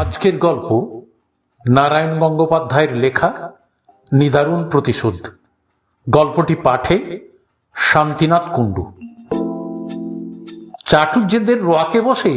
আজকের গল্প নারায়ণ গঙ্গোপাধ্যায়ের লেখা নিদারুণ প্রতিশোধ। গল্পটি পাঠে শান্তিনাথ কুণ্ডু। চাটুর্যেদের রোয়াকে বসে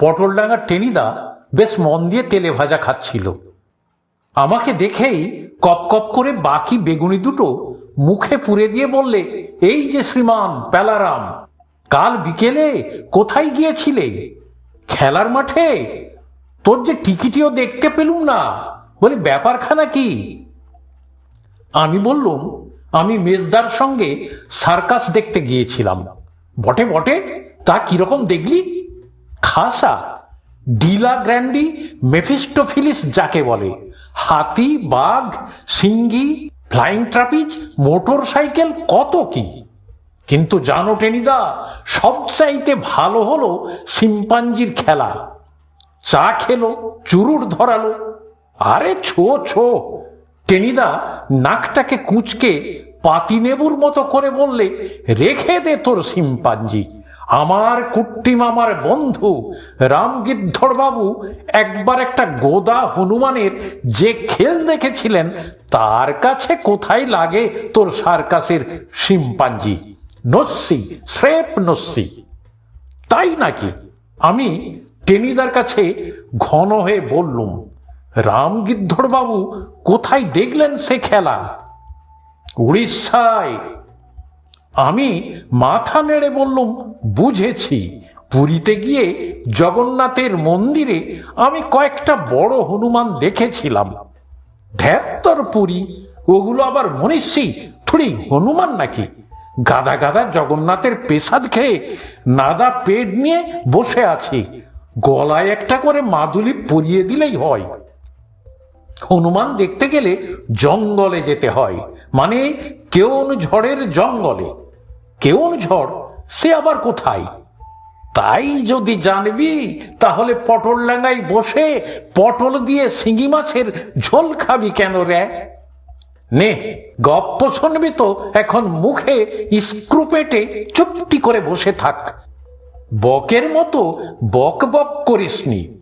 পটলডাঙ্গার টেনিদা বেশ মন দিয়ে তেলে ভাজা খাচ্ছিল। আমাকে দেখেই কপ কপ করে বাকি বেগুনি দুটো মুখে পুরে দিয়ে বললে, এই যে শ্রীমান প্যালারাম, কাল বিকেলে কোথায় গিয়েছিলে? খেলার মাঠে তোর যে টিকিটিও দেখতে পেলুম না। বলে, ব্যাপারখানা কি? আমি বললুম, আমি মেজদার সঙ্গে সার্কাস দেখতে গিয়েছিলাম। বটে বটে, তা কীরকম দেখলি? খাসা, ডিলা গ্র্যান্ডি মেফিস্টোফিলিস যাকে বলে, হাতি, বাঘ, সিঙ্গি, ফ্লাইং ট্রাপিজ মোটর সাইকেল কত কি? কিন্তু জানো টেনিদা, সবচাইতে ভালো হলো সিম্পাঞ্জির খেলা। চা খেলো চুরুট ধরালো। আরে ছো ছো। টেনিদা নাকটাকে কুঁচকে পাতিনেবুর মতো করে বললে, রেখে দে তোর সিম্পাঞ্জি আমার কুট্টি মামার বন্ধু বাবু একবার একটা গোদা হনুমানের যে খেল দেখেছিলেন, তার কাছে কোথায় লাগে তোর সার্কাসের সিম্পাঞ্জি নস্যি স্রেপ নস্যি। তাই নাকি? আমি টেনিদার কাছে ঘন হয়ে বললুম রামগিদ্ধর বাবু কোথায় দেখলেন সে খেলা? উড়িষ্যায়। আমি মাথা নেড়ে বললুম, বুঝেছি, পুরীতে গিয়ে জগন্নাথের মন্দিরে আমি কয়েকটা বড় হনুমান দেখেছিলাম। ধ্যাত্তর পুরী, ওগুলো আবার মনীষী, থুড়ি হনুমান নাকি? গাদা গাদা জগন্নাথের পেশাদ খেয়ে নাদা পেট নিয়ে বসে আছি। গলায় একটা করে মাদুলি পরিয়ে দিলেই হয়। হনুমান দেখতে গেলে জঙ্গলে যেতে হয়। মানে কেউন ঝড়ের জঙ্গলে। কেউন ঝড়, সে আবার কোথায়? তাই যদি জানবি, তাহলে পটল ডাঙ্গায় বসে পটল দিয়ে শিঙি মাছের ঝোল খাবি কেন রে? নে, গপ্প শুনবি তো, এখন মুখে স্ক্রুপেটে চুপটি করে বসে থাক। বকের মতো বক বক করিসনি।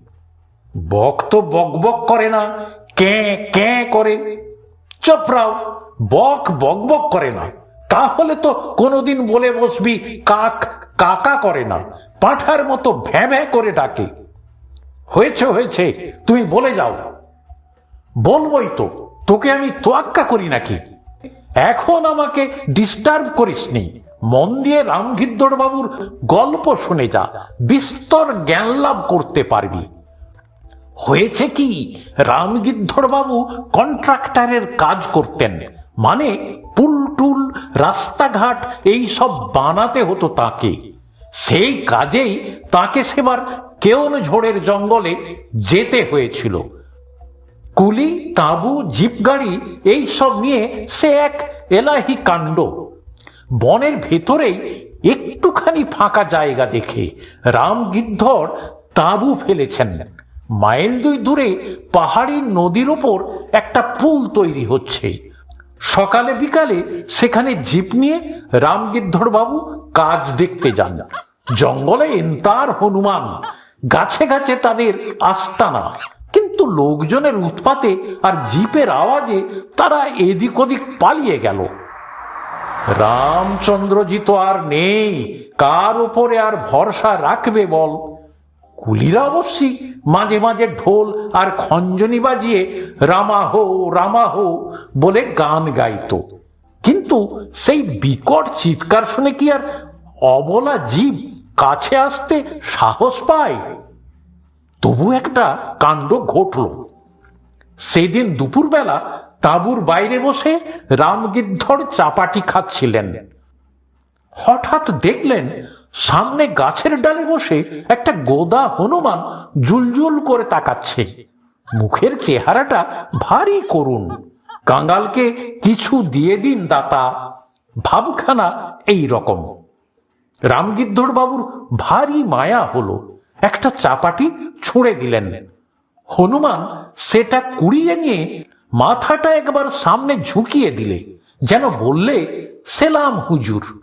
বক তো বক বক করে না ক্যাঁ ক্যাঁ করে? চপরাও বক বক বক করে না। তাহলে তো কোনোদিন বলে বসবি, কাক কাকা করে না, পাঁঠার মতো ভ্যাঁ ভ্যাঁ করে ডাকে। হয়েছে হয়েছে, তুমি বলে যাও। বলবই তো, তোকে আমি তোয়াক্কা করি নাকি? এখন আমাকে ডিস্টার্ব করিসনি। মন দিয়ে বাবুর গল্প শুনে যা, বিস্তর জ্ঞান লাভ করতে পারবি। হয়েছে কি বাবু কন্ট্রাক্টরের কাজ করতেন মানে পুল টুল, রাস্তাঘাট, এই সব বানাতে হতো তাকে। সেই কাজেই তাকে সেবার কেউন ঝোড়ের জঙ্গলে যেতে হয়েছিল। কুলি, তাঁবু জিপ গাড়ি এই সব নিয়ে সে এক এলাহি কাণ্ড বনের ভেতরেই একটুখানি ফাঁকা জায়গা দেখে রামগিদ্ধর তাঁবু ফেলেছেন। মাইল দুই দূরে পাহাড়ি নদীর ওপর একটা পুল তৈরি হচ্ছে। সকালে বিকালে সেখানে জিপ নিয়ে রামগিদ্ধর বাবু কাজ দেখতে যান। জঙ্গলে এন্তার হনুমান, গাছে গাছে তাদের আস্তানা। কিন্তু লোকজনের উৎপাতে আর জিপের আওয়াজে তারা এদিক ওদিক পালিয়ে গেল। রামচন্দ্রজি তো আর নেই। কার উপরে আর ভরসা রাখবে বল? কুলিরা অবশ্যই মাঝে মাঝে ঢোল আর খঞ্জনি বাজিয়ে, রামা হো রামা হো বলে গান গাইত। কিন্তু সেই বিকট চিৎকার শুনে কি আর অবলা জীব কাছে আসতে সাহস পায়? তবু একটা কাণ্ড ঘটল। সেদিন দুপুরবেলা তাঁবুর বাইরে বসে রামগিদ্ধর চাপাটি খাচ্ছিলেন। হঠাৎ দেখলেন সামনে গাছের ডালে বসে একটা গোদা হনুমান জুলজুল করে তাকাচ্ছে। মুখের চেহারাটা ভারী করুণ। কাঙ্গালকে কিছু দিয়ে দিন দাতা। ভাবখানা এই রকম। রামগিদ্ধর বাবুর ভারী মায়া হলো। একটা চাপাটি ছুঁড়ে দিলেন। হনুমান সেটা কুড়িয়ে নিয়ে মাথাটা একবার সামনে ঝুঁকিয়ে দিলে, যেন বললে, সেলাম হুজুর।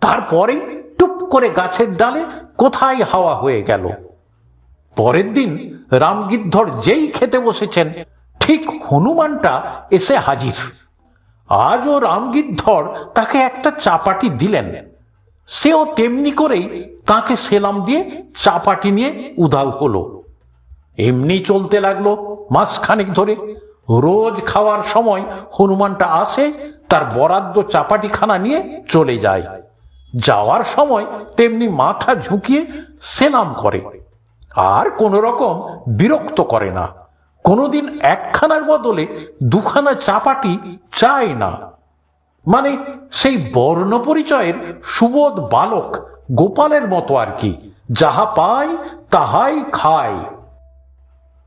তারপরে টুপ করে গাছের ডালে কোথায় হাওয়া হয়ে গেল? পরের দিন রামগিদ্ধর যেই খেতে বসেছেন, ঠিক হনুমানটা এসে হাজির। আজও রামগিদ্ধর তাকে একটা চাপাটি দিলেন। সেও তেমনি করেই তাকে সেলাম দিয়ে চাপাটি নিয়ে উধাও হলো। এমনি চলতে লাগল মাসখানেক ধরে। রোজ খাওয়ার সময় হনুমানটা আসে, তার বরাদ্দ চাপাটিখানা নিয়ে চলে যায়। যাওয়ার সময় তেমনি মাথা ঝুঁকিয়ে সেলাম করে। আর কোন রকম বিরক্ত করে না। কোনোদিন একখানার বদলে দুখানা চাপাটি চায় না। মানে সেই বর্ণ পরিচয়ের সুবোধ বালক গোপালের মতো আর কি, যাহা পায় তাহাই খায়।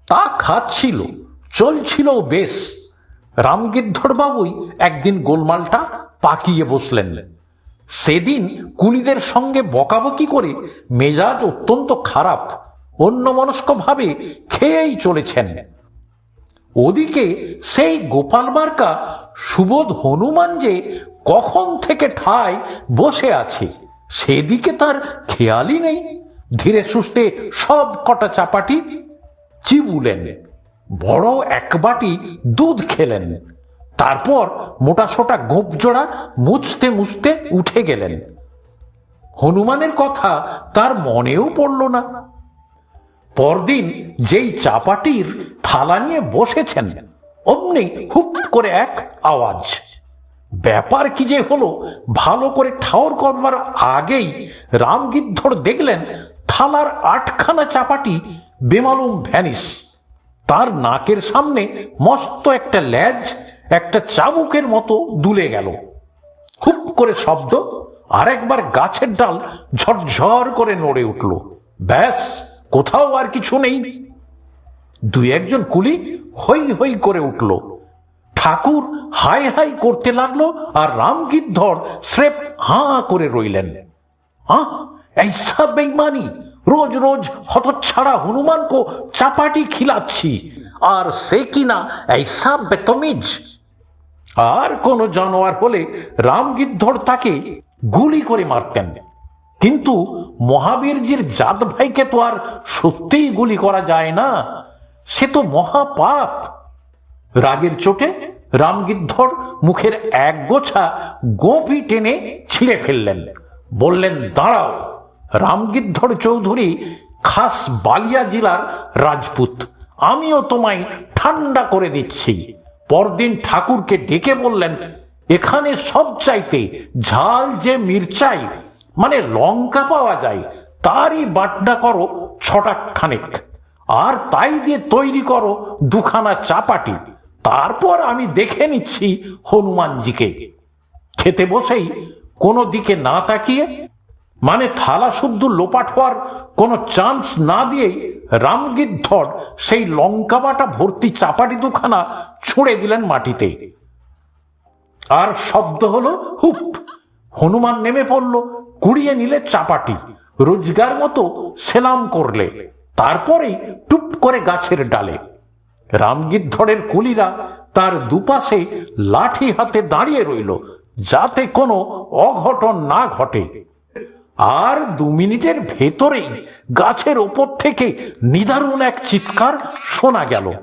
তা খাচ্ছিল। চলছিল বেশ। রামগিদ্ধর বাবুই একদিন গোলমালটা পাকিয়ে বসলেন। সেদিন কুলিদের সঙ্গে বকাবকি করে মেজাজ অত্যন্ত খারাপ, অন্যমনস্কভাবে খেয়েই চলেছেন। ওদিকে সেই গোপাল বার্কা সুবোধ হনুমান যে কখন থেকে ঠায় বসে আছে, সেদিকে তার খেয়ালই নেই। ধীরে সুস্থে সব কটা চাপাটি চিবুলেন। বড় এক বাটি দুধ খেলেন। তারপর মোটা সোটা গোপ জোড়া মুছতে মুছতে উঠে গেলেন। হনুমানের কথা তার মনেও পড়ল না। পরদিন যেই চাপাটির থালা নিয়ে বসেছেন, অমনি হুপ করে এক আওয়াজ। ব্যাপার কি যে হলো, ভালো করে ঠাওর করবার আগেই রামগিদ্ধর দেখলেন থালার আটখানা চাপাটি বেমালুম ভ্যানিস তার নাকের সামনে মস্ত একটা ল্যাজ একটা চাবুকের মতো দুলে গেল। খুব করে শব্দ, আরেকবার গাছের ডাল ঝরঝর করে নড়ে উঠল। ব্যাস, কোথাও আর কিছু নেই। দুই একজন কুলি হই হই করে উঠল। ঠাকুর হাই হাই করতে লাগল আর রামগিদ্ধর স্রেফ হাঁ করে রইলেন। আহ ऐसा বেইমানি! রোজ রোজ হতচ্ছাড়া হনুমান কো চাপাটি খিলাচ্ছি। আর সে কিনা ऐसा বেতমিজ? আর কোন জানোয়ার হলে রামগিদ্ধর তাকে গুলি করে মারতেন। কিন্তু মহাবীরজির জাত ভাইকে তো আর সত্যিই গুলি করা যায় না। সে তো মহাপাপ। রাগের চোটে রামগিদ্ধর মুখের এক গোছা গোপি টেনে ছিঁড়ে ফেললেন। বললেন, দাঁড়াও রামগিদ্ধর চৌধুরী খাস বালিয়া জেলার রাজপুত। আমিও তোমায় ঠান্ডা করে দিচ্ছি। পরদিন ঠাকুরকে ডেকে বললেন, এখানে সব চাইতে ঝাল যে মির্চাই মানে লঙ্কা পাওয়া যায়, তারই বাটনা করো ছটা খানেক আর তাই দিয়ে তৈরি করো দুখানা চাপাটি। তারপর আমি দেখে নিচ্ছি হনুমানজিকে। খেতে বসেই কোনো দিকে না তাকিয়ে মানে থালা শুদ্ধ লোপাট হওয়ার কোনো চান্স না দিয়েই রামগিদ্ধর সেই লঙ্কা বাটা ভর্তি চাপাটি দুখানা ছুঁড়ে দিলেন মাটিতে। আর শব্দ হলো হুপ। হনুমান নেমে পড়ল, কুড়িয়ে নিলে চাপাটি। রোজগার মতো সেলাম করলে। তারপরেই টুপ করে গাছের ডালে। রামগিদ্ধরের কুলিরা তার দুপাশে লাঠি হাতে দাঁড়িয়ে রইল, যাতে কোনো অঘটন না ঘটে। আর দু মিনিটের ভেতরেই গাছের ওপর থেকে নিদারুণ এক চিৎকার শোনা গেল।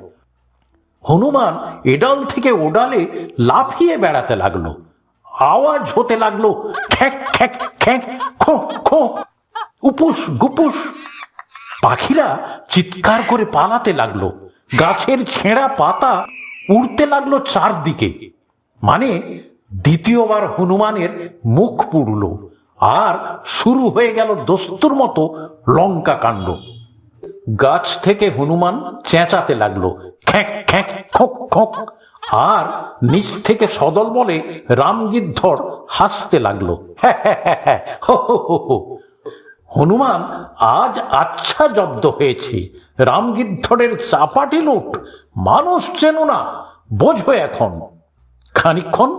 হনুমান এডাল থেকে ওডালে লাফিয়ে বেড়াতে লাগল। আওয়াজ হতে লাগল উপুস, গুপুস। পাখিরা চিৎকার করে পালাতে লাগল। গাছের ছেঁড়া পাতা উড়তে লাগল চারদিকে। মানে দ্বিতীয়বার হনুমানের মুখ পুড়ল। আর শুরু হয়ে গেল দস্তুর মতো লঙ্কা কাণ্ড। গাছ থেকে হনুমান চেঁচাতে লাগল, খ্যাঁক খ্যাঁক খোঁক খোঁক আর নিচ থেকে সদল বলে রামগিদ্ধর হাসতে লাগল হ্যাঁ হ্যাঁ হ্যাঁ হনুমান আজ আচ্ছা জব্দ হয়েছে, রামগিদ্ধরের চাপাটি লুট, মানুষ চেনো না, বোঝো এখন। খানিক্ষণ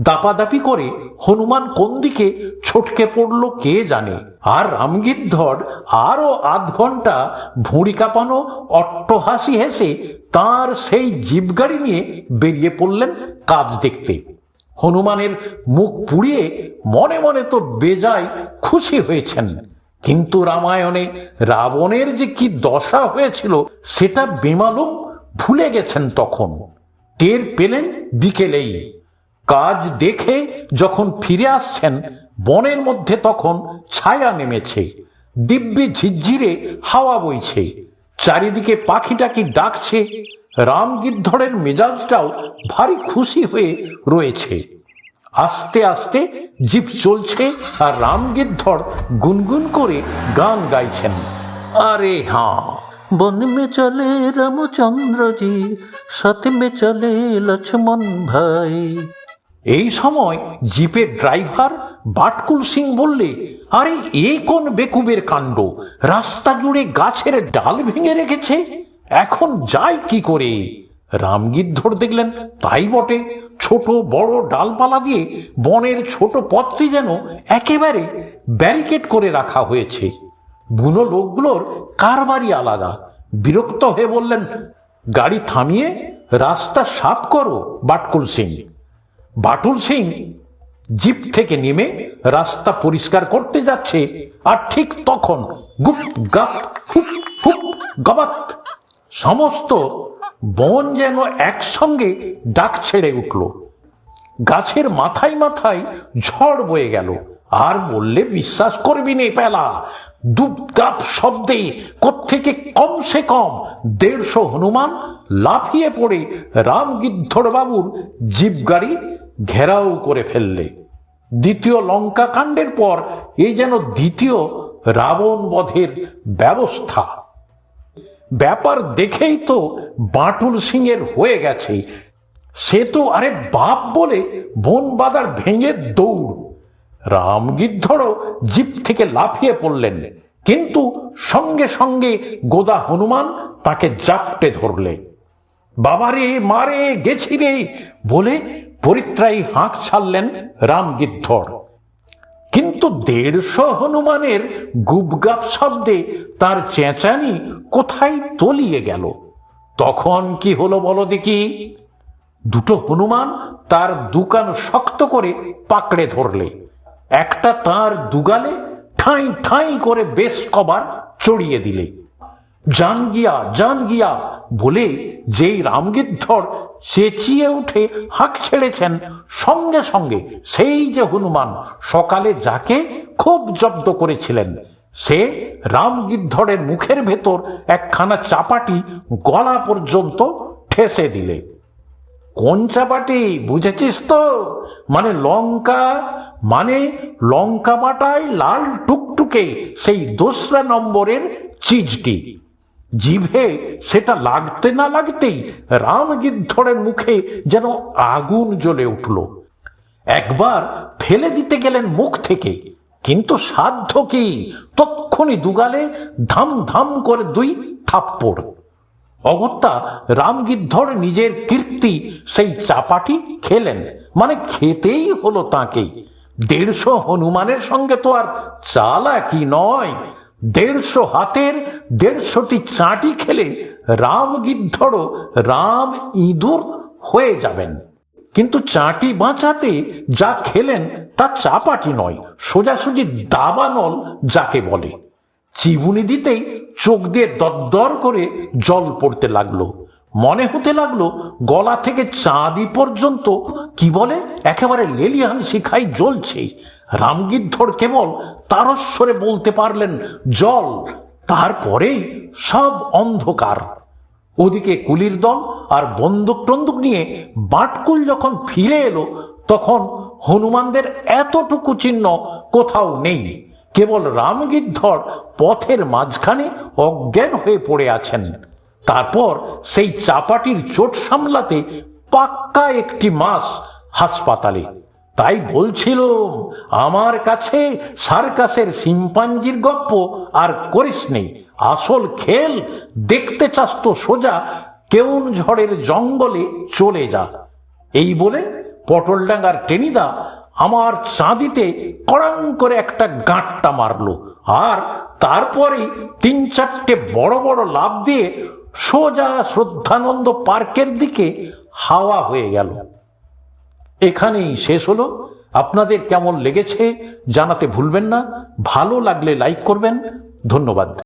দাপাদাপি করে হনুমান কোন দিকে ছটকে পড়ল কে জানে? আর রামগিদ্ধর আরও আধ ঘণ্টা ভুঁড়ি কাঁপানো অট্টহাসি হেসে তার সেই জিপগাড়ি নিয়ে বেরিয়ে পড়লেন কাজ দেখতে। হনুমানের মুখ পুড়িয়ে মনে মনে তো বেজায় খুশি হয়েছেন। কিন্তু রামায়ণে রাবণের যে কি দশা হয়েছিল সেটা বেমালুম ভুলে গেছেন তখন। টের পেলেন বিকেলেই। কাজ দেখে যখন ফিরে আসছেন, বনের মধ্যে তখন ছায়া নেমেছে, দিব্যি ঝিরঝিরে হাওয়া বইছে, চারিদিকে পাখিটাকে ডাকছে রামগিদ্ধরের মেজাজটাও ভারী খুশি হয়ে রয়েছে। আস্তে আস্তে জিপ চলছে আর রামগিদ্ধর গুনগুন করে গান গাইছেন। আরে হ্যাঁ বন মে চলে রামচন্দ্রজি, সাথে মে চলে লক্ষ্মণ ভাই। এই সময় জিপের ড্রাইভার বাটকুল সিং বললে, আরে, এ কোন বেকুবের কাণ্ড? রাস্তা জুড়ে গাছের ডাল ভেঙে রেখেছে। এখন যায় কি করে? রামগীর রামগিদ্ধর দেখলেন, তাই বটে। ছোট বড় ডালপালা দিয়ে বনের ছোট পথটি যেন একেবারে ব্যারিকেড করে রাখা হয়েছে। বুনো লোকগুলোর কারবারই আলাদা। বিরক্ত হয়ে বললেন, গাড়ি থামিয়ে রাস্তা সাফ করো, বাটকুল সিং। বাটুল সিং জিপ থেকে নেমে রাস্তা পরিষ্কার করতে যাচ্ছে আর ঠিক তখন গুপ, গাপ, হুপ হুপ, গবাত। সমস্ত বন যেন একসঙ্গে ডাক ছেড়ে উঠল। গাছের মাথায় মাথায় ঝড় বয়ে গেল। আর বললে, বিশ্বাস করবি নে পেলা দুপদাপ শব্দে কোত্থেকে কমসে কম দেড়শো হনুমান লাফিয়ে পড়ে রামগিদ্ধর বাবুর জিপ গাড়ি ঘেরাও করে ফেললে। দ্বিতীয় লঙ্কা কাণ্ডের পর এই যেন দ্বিতীয় রাবণ বধের ব্যবস্থা। ব্যাপার দেখেই তো বাটুল সিং এর হয়ে গেছে। সে তো আরে বাপ বলে বন বাদার ভেঙে দৌড়। রামগিদ্ধরও জিপ থেকে লাফিয়ে পড়লেন। কিন্তু সঙ্গে সঙ্গে গোদা হনুমান তাকে জাপটে ধরলে। বাবারে, মারে, গেছি রে বলে পরিত্রায়ী হাঁক ছাড়লেন রামগিদ্ধর কিন্তু দেড়শো হনুমানের গুবগাপ শব্দে তার চেঁচানি কোথায় তলিয়ে গেল? তখন কি হলো বলো দেখি? দুটো হনুমান তার দুকান শক্ত করে পাকড়ে ধরলে। একটা তার দুগালে ঠাঁই ঠাঁই করে বেশ কবার চড়িয়ে দিলে। জান গিয়া জান গিয়া বলে, যেই রামগিদ্ধর চেঁচিয়ে উঠে হাঁক ছেড়েছেন সঙ্গে সঙ্গে সেই যে হনুমান সকালে যাকে খুব জব্দ করেছিলেন, সে রামগিদ্ধরের মুখের ভেতর একখানা চাপাটি গলা পর্যন্ত ঠেসে দিলে। কোন চাপাটি, বুঝেছিস তো? মানে লঙ্কা মানে লঙ্কা বাটায় লাল টুকটুকে সেই দোসরা নম্বরের চিজটি। জিভে সেটা লাগতে না লাগতেই রামগিদ্ধরের মুখে যেন আগুন জ্বলে উঠল। একবার ফেলে দিতে গেলেন মুখ থেকে, কিন্তু সাধ্য কি? তক্ষণি দুগালে ধাম ধাম করে দুই থাপ্পড়। অগত্যা রামগিদ্ধর নিজের কীর্তি সেই চাপাটি খেলেন মানে খেতেই হলো তাকে। দেড়শো হনুমানের সঙ্গে তো আর চালা চালাকি নয়। দেড়শো হাতের, দেড়শোটি চাটি খেলে রামগিদ্ধরও রাম ইঁদুর হয়ে যাবেন। কিন্তু চাটি বাঁচাতে যা খেলেন তা চাপাটি নয়, সোজাসুজি দাবানল যাকে বলে। চিবুনি দিতেই চোখ দিয়ে দরদর করে জল পড়তে লাগল। মনে হতে লাগল গলা থেকে চাঁদি পর্যন্ত, কি বলে, একেবারে লেলিহান শিখাই জ্বলছে। রামগিদ্ধর কেবল তারস্বরে বলতে পারলেন, জল তারপরেই সব অন্ধকার। ওদিকে কুলির দল আর বন্দুক টন্দুক নিয়ে বাটকুল যখন ফিরে এলো, তখন হনুমানদের এতটুকু চিহ্ন কোথাও নেই। কেবল রামগিদ্ধর পথের মাঝখানে অজ্ঞান হয়ে পড়ে আছেন। তারপর সেই চাপাটির চোট সামলাতে পাক্কা একটি মাস হাসপাতালে তাই বলছিলাম আমার কাছে সার্কাসের সিম্পাঞ্জির গপ্প আর করিস নেই। আসল খেল দেখতে চাস তো সোজা কেউন ঝড়ের জঙ্গলে চলে যা। এই বলে পটলডাঙ্গার টেনিদা আমার চাঁদিতে কড়াং করে একটা গাঁটটা মারলো আর তারপরে তিন চারটে বড় বড় লাভ দিয়ে সোজা শ্রদ্ধানন্দ পার্কের দিকে হাওয়া হয়ে গেল। এখানেই শেষ হলো। আপনাদের কেমন লেগেছে জানাতে ভুলবেন না। ভালো লাগলে লাইক করবেন। ধন্যবাদ।